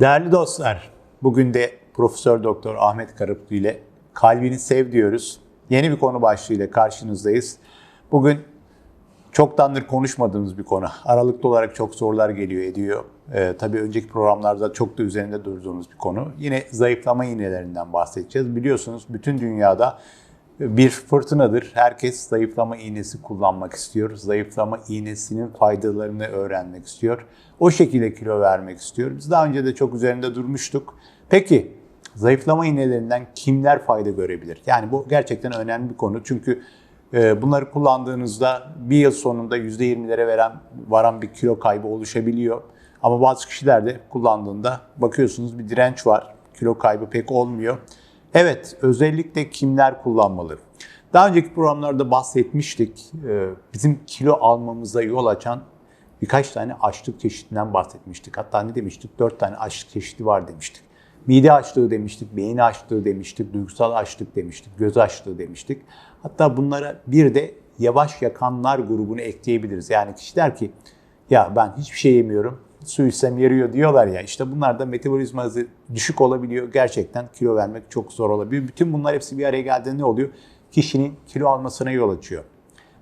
Değerli dostlar, bugün de Profesör Doktor Ahmet Karaplı ile Kalbini Sev diyoruz. Yeni bir konu başlığıyla karşınızdayız. Bugün çoktandır konuşmadığımız bir konu. Aralıklı olarak çok sorular geliyor ediyor. Ee, tabii önceki programlarda çok da üzerinde durduğumuz bir konu. Yine zayıflama iğnelerinden bahsedeceğiz. Biliyorsunuz bütün dünyada bir fırtınadır. Herkes zayıflama iğnesi kullanmak istiyor. Zayıflama iğnesinin faydalarını öğrenmek istiyor. O şekilde kilo vermek istiyor. Biz daha önce de çok üzerinde durmuştuk. Peki zayıflama iğnelerinden kimler fayda görebilir? Yani bu gerçekten önemli bir konu. Çünkü e, bunları kullandığınızda bir yıl sonunda %20'lere veren, varan bir kilo kaybı oluşabiliyor. Ama bazı kişilerde kullandığında bakıyorsunuz bir direnç var. Kilo kaybı pek olmuyor. Evet, özellikle kimler kullanmalı? Daha önceki programlarda bahsetmiştik. Ee, Bizim kilo almamıza yol açan birkaç tane açlık çeşidinden bahsetmiştik. Hatta ne demiştik? Dört tane açlık çeşidi var demiştik. Mide açlığı demiştik, beyin açlığı demiştik, duygusal açlık demiştik, göz açlığı demiştik. Hatta bunlara bir de yavaş yakanlar grubunu ekleyebiliriz. Yani kişi der ki ya ben hiçbir şey yemiyorum, su içsem yarıyor diyorlar ya. İşte bunlar da metabolizma düşük olabiliyor. Gerçekten kilo vermek çok zor olabiliyor. Bütün bunlar hepsi bir araya geldiğinde ne oluyor? Kişinin kilo almasına yol açıyor.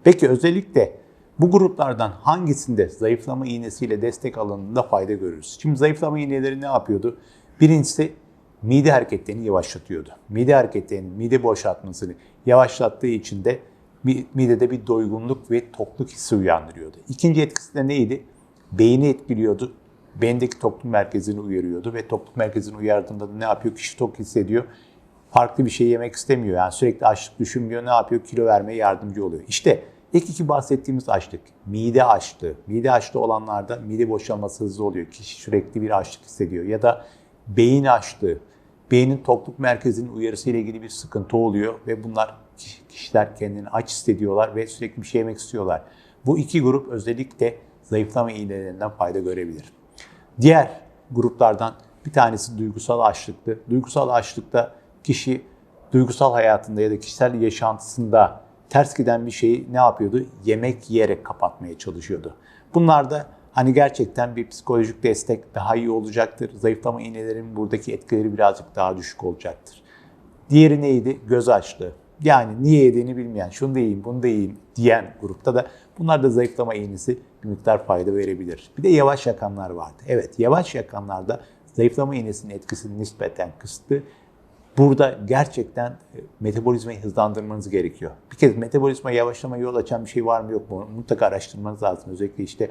Peki özellikle bu gruplardan hangisinde zayıflama iğnesiyle destek alındığında fayda görürüz? Şimdi zayıflama iğneleri ne yapıyordu? Birincisi mide hareketlerini yavaşlatıyordu. Mide hareketlerinin mide boşaltmasını yavaşlattığı için de midede bir doygunluk ve tokluk hissi uyandırıyordu. İkinci etkisi de neydi? Beyni etkiliyordu. Beyindeki tokluk merkezini uyarıyordu ve tokluk merkezini uyardığında da ne yapıyor? Kişi tok hissediyor. Farklı bir şey yemek istemiyor. Yani sürekli açlık düşünmüyor. Ne yapıyor? Kilo vermeye yardımcı oluyor. İşte ilk iki bahsettiğimiz açlık, mide açlığı. Mide açlığı olanlarda mide boşalması hızlı oluyor. Kişi sürekli bir açlık hissediyor. Ya da beyin açlığı. Beynin tokluk merkezinin uyarısı ile ilgili bir sıkıntı oluyor ve bunlar kişiler kendini aç hissediyorlar ve sürekli bir şey yemek istiyorlar. Bu iki grup özellikle zayıflama iğnelerinden fayda görebilir. Diğer gruplardan bir tanesi duygusal açlıktı. Duygusal açlıkta kişi duygusal hayatında ya da kişisel yaşantısında ters giden bir şeyi ne yapıyordu? Yemek yiyerek kapatmaya çalışıyordu. Bunlar da hani gerçekten bir psikolojik destek daha iyi olacaktır. Zayıflama iğnelerinin buradaki etkileri birazcık daha düşük olacaktır. Diğeri neydi? Göz açlığı. Yani niye yediğini bilmeyen, şunu da yiyeyim, bunu da yiyeyim diyen grupta da bunlar da zayıflama iğnesi bir miktar fayda verebilir. Bir de yavaş yakanlar vardı. Evet, yavaş yakanlarda zayıflama iğnesinin etkisi nispeten kısıtlı. Burada gerçekten e, metabolizmayı hızlandırmanız gerekiyor. Bir kez metabolizma yavaşlama yol açan bir şey var mı yok mu? Mutlaka araştırmanız lazım. Özellikle işte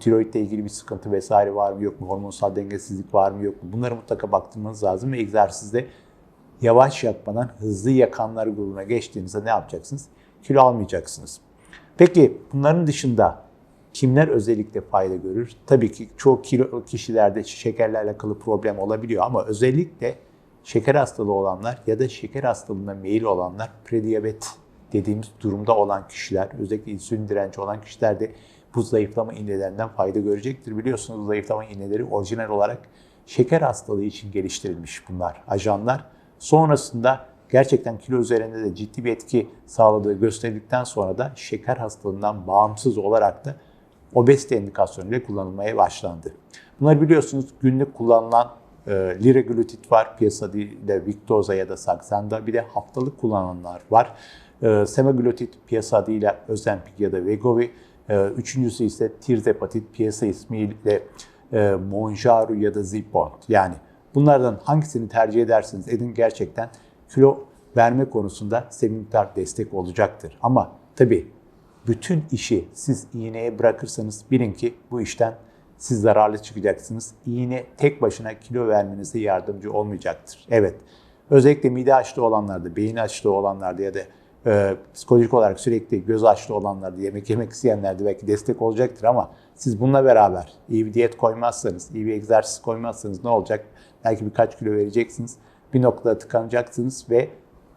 tiroidle ilgili bir sıkıntı vesaire var mı yok mu? Hormonsal dengesizlik var mı yok mu? Bunları mutlaka baktırmanız lazım ve egzersizde yavaş yakmadan hızlı yakanlar grubuna geçtiğinizde ne yapacaksınız? Kilo almayacaksınız. Peki bunların dışında kimler özellikle fayda görür? Tabii ki çoğu kilo kişilerde şekerle alakalı problem olabiliyor ama özellikle şeker hastalığı olanlar ya da şeker hastalığına meyil olanlar prediyabet dediğimiz durumda olan kişiler, özellikle insülin direnci olan kişiler de bu zayıflama iğnelerinden fayda görecektir. Biliyorsunuz zayıflama iğneleri orijinal olarak şeker hastalığı için geliştirilmiş bunlar, ajanlar. Sonrasında gerçekten kilo üzerinde de ciddi bir etki sağladığı gösterildikten sonra da şeker hastalığından bağımsız olarak da obezite indikasyonuyla kullanılmaya başlandı. Bunları biliyorsunuz günlük kullanılan e, liraglütit var piyasada Victoza ya da Saxenda. Bir de haftalık kullananlar var. E, semaglütit piyasa adıyla Ozempic ya da Wegovy. E, üçüncüsü ise tirzepatit piyasa ismiyle e, Monjaro ya da Zepbound. Yani bunlardan hangisini tercih ederseniz edin gerçekten kilo verme konusunda size miktar destek olacaktır. Ama tabii bütün işi siz iğneye bırakırsanız bilin ki bu işten siz zararlı çıkacaksınız. İğne tek başına kilo vermenize yardımcı olmayacaktır. Evet, özellikle mide açlığı olanlarda, beyin açlığı olanlarda ya da e, psikolojik olarak sürekli göz açlığı olanlarda, yemek yemek isteyenlerde belki destek olacaktır ama siz bununla beraber iyi bir diyet koymazsanız, iyi bir egzersiz koymazsanız ne olacak? Belki birkaç kilo vereceksiniz, bir noktada tıkanacaksınız ve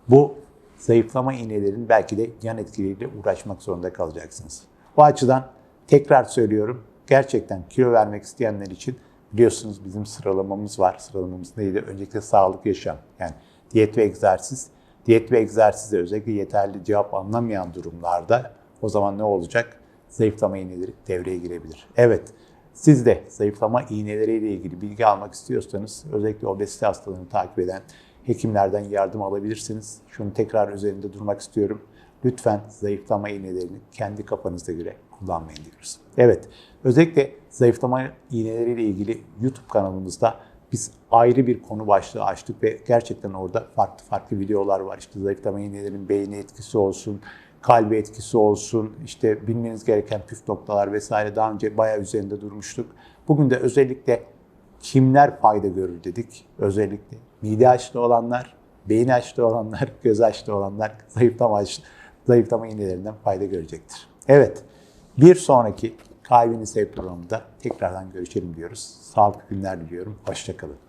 bu zayıflama iğnelerinin belki de yan etkileriyle uğraşmak zorunda kalacaksınız. Bu açıdan tekrar söylüyorum, gerçekten kilo vermek isteyenler için biliyorsunuz bizim sıralamamız var. Sıralamamız neydi? Öncelikle sağlık yaşam. Yani diyet ve egzersiz. Diyet ve egzersize özellikle yeterli cevap anlamayan durumlarda o zaman ne olacak? Zayıflama iğneleri devreye girebilir. Evet, Siz de zayıflama iğneleriyle ilgili bilgi almak istiyorsanız özellikle obezite hastalığını takip eden hekimlerden yardım alabilirsiniz. Şunu tekrar üzerinde durmak istiyorum. Lütfen zayıflama iğnelerini kendi kafanıza göre kullanmayın diyoruz. Evet, özellikle zayıflama iğneleriyle ilgili YouTube kanalımızda biz ayrı bir konu başlığı açtık ve gerçekten orada farklı farklı videolar var. İşte zayıflama iğnelerinin beyni etkisi olsun, kalbi etkisi olsun, işte bilmeniz gereken püf noktalar vesaire daha önce bayağı üzerinde durmuştuk. Bugün de özellikle kimler fayda görür dedik. Özellikle mide açlı olanlar, beyin açlı olanlar, göz açlı olanlar zayıflama, açlı, zayıflama iğnelerinden fayda görecektir. Evet, bir sonraki Kalbini Sev programında tekrardan görüşelim diyoruz. Sağlıklı günler diliyorum. Hoşçakalın.